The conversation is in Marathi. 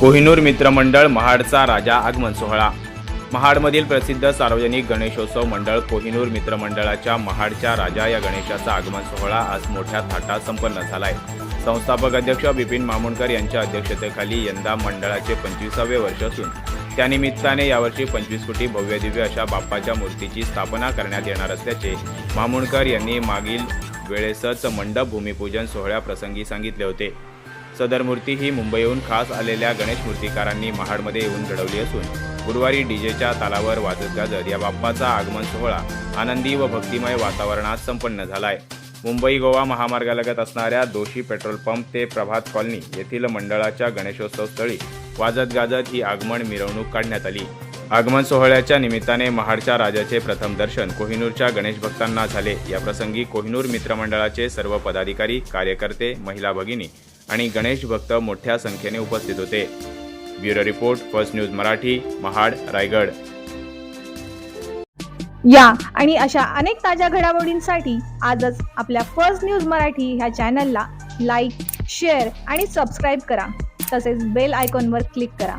कोहिनूर मित्रमंडळ महाडचा राजा आगमन सोहळा. महाडमधील प्रसिद्ध सार्वजनिक गणेशोत्सव मंडळ कोहिनूर मित्रमंडळाच्या महाडच्या राजा या गणेशाचा आगमन सोहळा आज मोठ्या थाटात संपन्न झालाय. संस्थापक अध्यक्ष बिपिन मामुणकर यांच्या अध्यक्षतेखाली यंदा मंडळाचे पंचवीसावे वर्ष असून त्यानिमित्ताने यावर्षी पंचवीस कोटी भव्यदिव्य अशा बाप्पाच्या मूर्तीची स्थापना करण्यात येणार असल्याचे मामुणकर यांनी मागील वेळेसच मंडप भूमिपूजन सोहळ्याप्रसंगी सांगितले होते. सदर मूर्ती ही मुंबईहून खास आलेल्या गणेश मूर्तिकारांनी महाडमध्ये येऊन घडवली असून गुरुवारी डीजेच्या तालावर वाजत गाजत या बाप्पाचा आगमन सोहळा आनंदी व भक्तिमय वातावरणात संपन्न झालाय. मुंबई गोवा महामार्गालगत असणाऱ्या दोषी पेट्रोल पंप ते प्रभात कॉलनी येथील मंडळाच्या गणेशोत्सव स्थळी वाजत गाजत ही आगमन मिरवणूक काढण्यात आली. आगमन सोहळ्याच्या निमित्ताने महाडच्या राजाचे प्रथम दर्शन कोहिनूरच्या गणेश भक्तांना झाले. या प्रसंगी कोहिनूर मित्रमंडळाचे सर्व पदाधिकारी कार्यकर्ते महिला भगिनी आणि गणेश भक्त मोठ्या संख्येने उपस्थित होते. Bureau report first news Marathi Mahad Raigad. या आणि अशा अनेक ताज्या घडामोडींसाठी आजच आपल्या फर्स्ट न्यूज मराठी ह्या चॅनलला लाईक शेअर आणि सबस्क्राईब करा. तसेच बेल आयकॉनवर क्लिक करा.